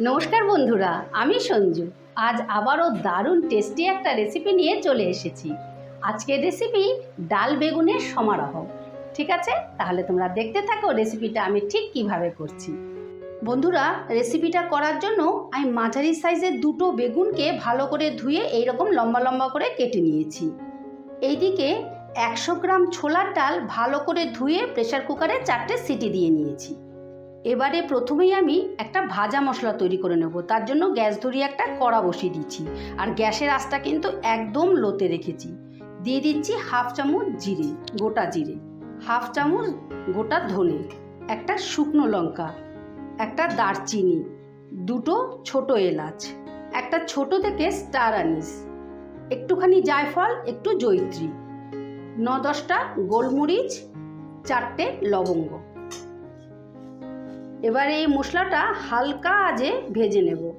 নমস্কার বন্ধুরা, আমি সঞ্জু। আজ আবারও দারুণ টেস্টি একটা রেসিপি নিয়ে চলে এসেছি। আজকের রেসিপি ডাল বেগুনের সমারোহ। ঠিক আছে? তাহলে তোমরা দেখতে থাকো রেসিপিটা আমি ঠিক কীভাবে করছি। বন্ধুরা রেসিপিটা করার জন্য আমি মাঝারি সাইজের দুটো বেগুনকে ভালো করে ধুয়ে এইরকম লম্বা লম্বা করে কেটে নিয়েছি। এইদিকে একশো গ্রাম ছোলার ডাল ভালো করে ধুয়ে প্রেসার কুকারে চারটে সিটি দিয়ে নিয়েছি। এবারে প্রথমেই আমি একটা ভাজা মশলা তৈরি করে নেব। তার জন্য গ্যাস ধরিয়ে একটা কড়া বসিয়ে দিচ্ছি। আর গ্যাসের আঁচটা কিন্তু একদম লোতে রেখেছি। দিয়ে দিচ্ছি হাফ চামচ জিরে, গোটা জিরে। হাফ চামচ গোটা ধনে, একটা শুকনো লঙ্কা, একটা দারচিনি, দুটো ছোট এলাচ, একটা ছোট থেকে স্টার আনিস, একটুখানি জায়ফল, একটু জৈত্রী ন দশটা গোলমরিচ, চারটে লবঙ্গ। এবার এই মশলাটা হালকা আজে ভেজে নেব।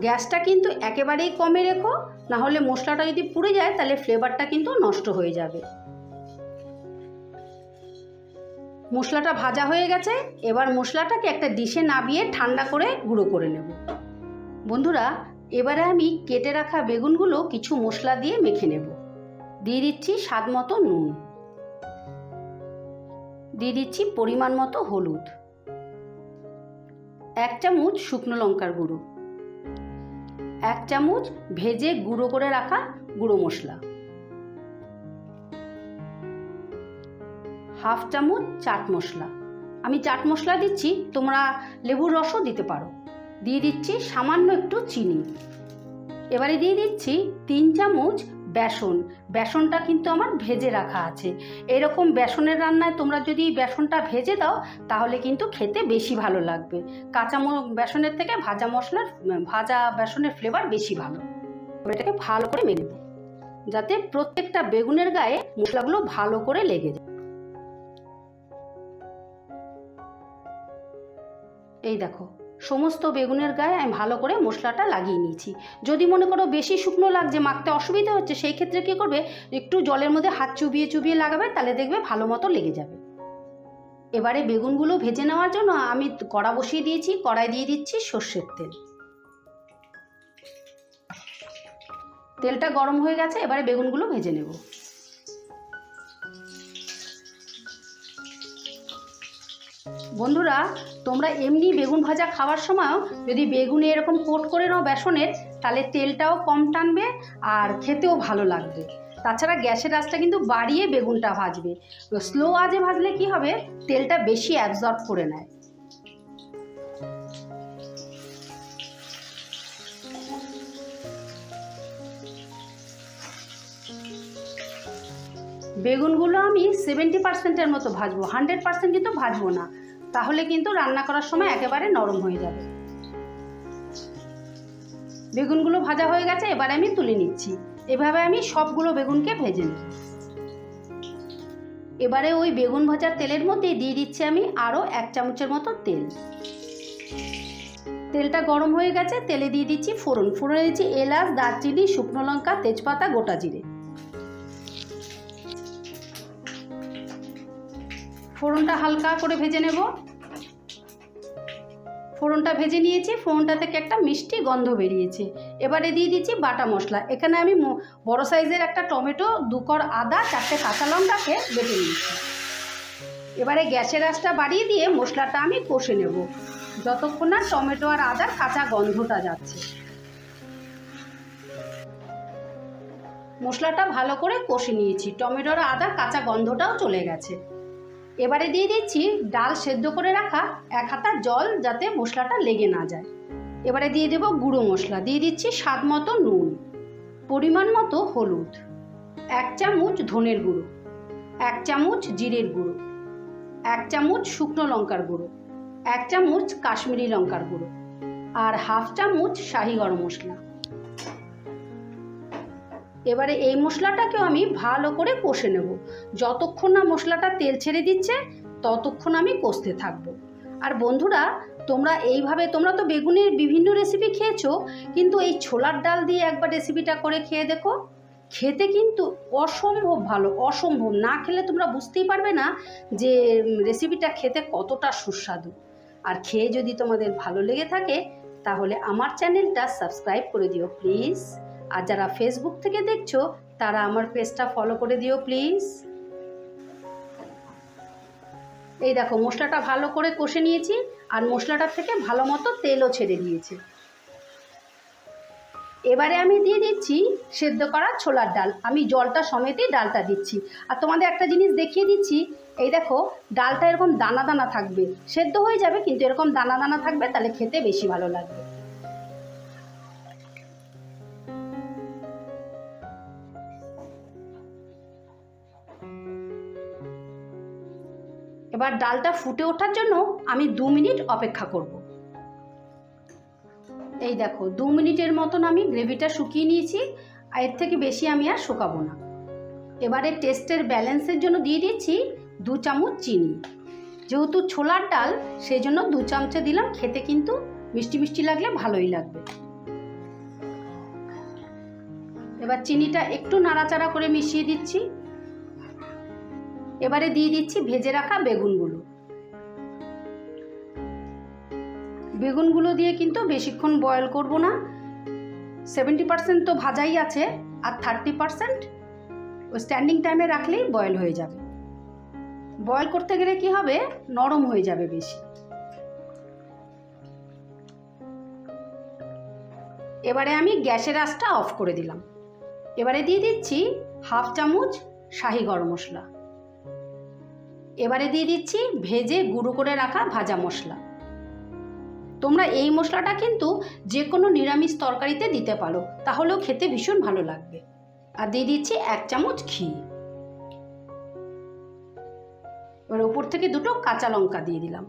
গ্যাসটা কিন্তু একেবারেই কমে রেখো না হলে মশলাটা যদি পুড়ে যায়, তাহলে ফ্লেভারটা কিন্তু নষ্ট হয়ে যাবে। মশলাটা ভাজা হয়ে গেছে, এবার মশলাটাকে একটা ডিশে নাবিয়ে ঠান্ডা করে গুঁড়ো করে নেব। বন্ধুরা, এবারে আমি কেটে রাখা বেগুনগুলো কিছু মশলা দিয়ে মেখে নেব। দিয়ে দিচ্ছি স্বাদ মতো নুন। দিয়ে দিচ্ছি পরিমাণ মতো হলুদ। এক চামচ শুকনো লঙ্কার গুঁড়ো। এক চামচ ভেজে গুঁড়ো করে রাখা গুঁড়ো মশলা। হাফ চামচ চাট মশলা। আমি চাট মশলা দিচ্ছি, তোমরা লেবুর রসও দিতে পারো। দিয়ে দিচ্ছি সামান্য একটু চিনি। এবারে দিয়ে দিচ্ছি তিন চামচ বেসন। বেসনটা কিন্তু আমার ভেজে রাখা আছে। এরকম বেসনের রান্নায় তোমরা যদি বেসনটা ভেজে দাও, তাহলে কিন্তু খেতে বেশি ভালো লাগবে। কাঁচা বেসনের থেকে ভাজা মশলার, ভাজা বেসনের ফ্লেভার বেশি ভালো। এটাকে ভালো করে মেনে নেব। যাতে প্রত্যেকটা বেগুনের গায়ে মশলাগুলো ভালো করে লেগে যায়। এই দেখো সমস্ত বেগুনের গায়ে আমি ভালো করে মশলাটা লাগিয়ে নিয়েছি। যদি মনে করো বেশি শুকনো লাগছে, মাখতে অসুবিধা হচ্ছে, সেই ক্ষেত্রে কী করবে? একটু জলের মধ্যে হাত চুবিয়ে চুবিয়ে লাগাবে, তাহলে দেখবে ভালো মতো লেগে যাবে। এবারে বেগুনগুলো ভেজে নেওয়ার জন্য আমি কড়া বসিয়ে দিয়েছি, কড়াই দিয়ে দিচ্ছি সর্ষের তেল। তেলটা গরম হয়ে গেছে, এবারে বেগুনগুলো ভেজে নেব। বন্ধুরা, তোমরা এমনি বেগুন ভাজা খাওয়ার সময়ও যদি বেগুনে এরকম কোট করে নাও বেসনের, তাহলে তেলটাও কম টানবে আর খেতেও ভালো লাগবে। তাছাড়া গ্যাসের আঁচটা কিন্তু বাড়িয়ে বেগুনটা ভাজবে। স্লো আজে ভাজলে কি হবে? তেলটা বেশি অ্যাবজর্ব করে নেয়। বেগুনগুলো আমি সেভেন্টি পার্সেন্টের মতো ভাজবো। হান্ড্রেড পার্সেন্ট কিন্তু ভাজবো না। তাহলে কিন্তু রান্না করার সময় একেবারে নরম হয়ে যাবে। বেগুনগুলো ভাজা হয়ে গেছে, এবারে আমি তুলে নিচ্ছি। এভাবে আমি সবগুলো বেগুনকে ভেজে নিই। এবারে ওই বেগুন ভাজার তেলের মধ্যে দিয়ে দিচ্ছি আমি আরও এক চামচের মতো তেল। তেলটা গরম হয়ে গেছে, তেলে দিয়ে দিচ্ছি ফোড়ন। ফোড়নে দিচ্ছি এলাচ, দারচিনি, শুকনো লঙ্কা, তেজপাতা, গোটা জিরে। ফোড়নটা হালকা করে ভেজে নেব। ফোড়নটা ভেজে নিয়েছি ফোড়নটা থেকে একটা মিষ্টি গন্ধ বেরিয়েছে। এবারে দিয়ে দিচ্ছি বাটা মশলা। এখানে আমি বড় সাইজের একটা টমেটো দুকর আদা, চারটে কাঁচা লঙ্কাকে বেটে নিয়েছি। এবারে গ্যাসের আঁচটা বাড়িয়ে দিয়ে মশলাটা আমি কষে নেব। যতক্ষণ না টমেটো আর আদার কাঁচা গন্ধটা যাচ্ছে। মশলাটা ভালো করে কষে নিয়েছি। টমেটোর আদার কাঁচা গন্ধটাও চলে গেছে। এবারে দিয়ে দিচ্ছি ডাল সেদ্ধ করে রাখা এক হাতা জল যাতে মশলাটা লেগে না যায়। এবারে দিয়ে দেবো গুঁড়ো মশলা, দিয়ে দিচ্ছি স্বাদ মতো নুন, পরিমাণ মতো হলুদ, এক চামচ ধনের গুঁড়ো, এক চামচ জিরের গুঁড়ো, এক চামচ শুকনো লঙ্কার গুঁড়ো, এক চামচ কাশ্মীরি লঙ্কার গুঁড়ো আর হাফ চামচ শাহি গরম মশলা। এবারে এই মশলাটাকেও আমি ভালো করে কষে নেব। যতক্ষণ না মশলাটা তেল ছেড়ে দিচ্ছে, ততক্ষণ আমি কষতে থাকব। আর বন্ধুরা, তোমরা এইভাবে, তোমরা তো বেগুনের বিভিন্ন রেসিপি খেয়েছো, কিন্তু এই ছোলার ডাল দিয়ে একবার রেসিপিটা করে খেয়ে দেখো। খেতে কিন্তু অসম্ভব ভালো, অসম্ভব। না খেলে তোমরা বুঝতেই পারবে না যে রেসিপিটা খেতে কতটা সুস্বাদু। আর খেয়ে যদি তোমাদের ভালো লেগে থাকে, তাহলে আমার চ্যানেলটা সাবস্ক্রাইব করে দিও প্লিজ আর যারা ফেসবুক থেকে দেখছ, তারা আমার পেজটা ফলো করে দিও প্লিজ এই দেখো, মশলাটা ভালো করে কষে নিয়েছি, আর মশলাটার থেকে ভালো মতো তেলও ছেড়ে দিয়েছে। এবারে আমি দিয়ে দিচ্ছি সেদ্ধ করা ছোলার ডাল। আমি জলটা সমেতই ডালটা দিচ্ছি। আর তোমাদের একটা জিনিস দেখিয়ে দিচ্ছি, এই দেখো, ডালটা এরকম দানা দানা থাকবে। সেদ্ধ হয়ে যাবে, কিন্তু এরকম দানা দানা থাকবে, তাহলে খেতে বেশি ভালো লাগবে। এবার ডালটা ফুটে ওঠার জন্য আমি দু মিনিট অপেক্ষা করব। এই দেখো, দু মিনিটের মতন আমি গ্রেভিটা শুকিয়ে নিয়েছি, আর এর থেকে বেশি আমি আর শুকাবো না। এবারে টেস্টের ব্যালেন্সের জন্য দিয়ে দিচ্ছি দু চামচ চিনি। যেহেতু ছোলার ডাল, সেই জন্য দু চামচে দিলাম, খেতে কিন্তু মিষ্টি মিষ্টি লাগলে ভালোই লাগবে। এবার চিনিটা একটু নাড়াচাড়া করে মিশিয়ে দিচ্ছি। এবারে দিয়ে দিচ্ছি ভেজে রাখা বেগুনগুলো। বেগুনগুলো দিয়ে কিন্তু বেশিক্ষণ বয়েল করব না। সেভেন্টি পার্সেন্ট তো ভাজাই আছে, আর থার্টি পার্সেন্ট ওই স্ট্যান্ডিং টাইমে রাখলেই বয়েল হয়ে যাবে। বয়েল করতে গেলে কি হবে? নরম হয়ে যাবে বেশি। এবারে আমি গ্যাসের আঁচটা অফ করে দিলাম। এবারে দিয়ে দিচ্ছি হাফ চামচ শাহি গরম মশলা। এবারে দিয়ে দিচ্ছি ভেজে গুঁড়ো করে রাখা ভাজা মশলা। তোমরা এই মশলাটা কিন্তু যে কোনো নিরামিষ তরকারিতে দিতে পারো, তাহলেও খেতে ভীষণ ভালো লাগবে। আর দিয়ে দিচ্ছি এক চামচ ঘি। এবার ওপর থেকে দুটো কাঁচা লঙ্কা দিয়ে দিলাম।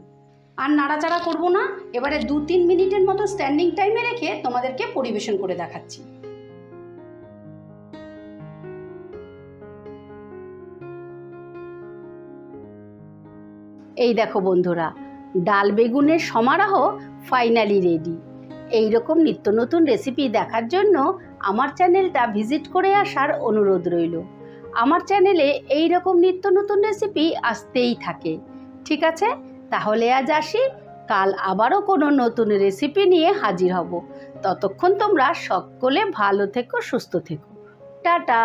আর নাড়াচাড়া করব না, এবারে দু তিন মিনিটের মতো স্ট্যান্ডিং টাইমে রেখে তোমাদেরকে পরিবেশন করে দেখাচ্ছি। এই দেখো বন্ধুরা, ডাল বেগুনের সমারোহ ফাইনালি রেডি এই রকম নিত্য নতুন রেসিপি দেখার জন্য আমার চ্যানেলটা ভিজিট করে আসার অনুরোধ রইল। আমার চ্যানেলে এই রকম নিত্য নতুন রেসিপি আসতেই থাকে। ঠিক আছে? তাহলে আজ আসি, কাল আবারও কোনো নতুন রেসিপি নিয়ে হাজির হব। ততক্ষণ তোমরা সকলে ভালো থেকো, সুস্থ থেকো। টাটা!